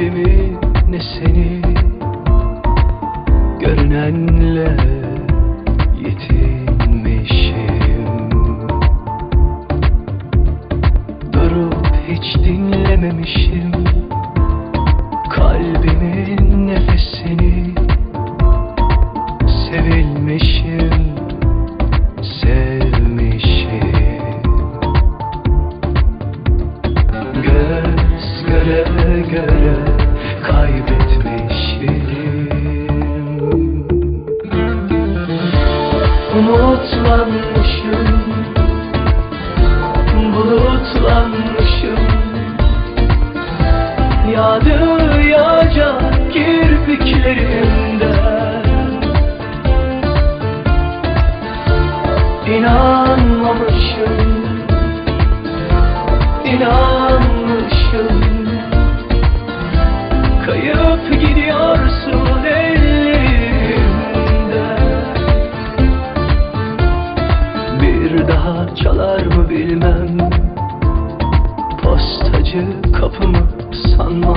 kendimi ne seni Görünenle yetinmişim. Durup hiç dinlememişim Kalbimin nefesini. Sevilmişim Sevmişim. Göz göre göre Umutlanmışım Bulutlanmışım. Yağdı yağacak kirpiklerimden çalar mı bilmem? Postacı kapımı Biliyorum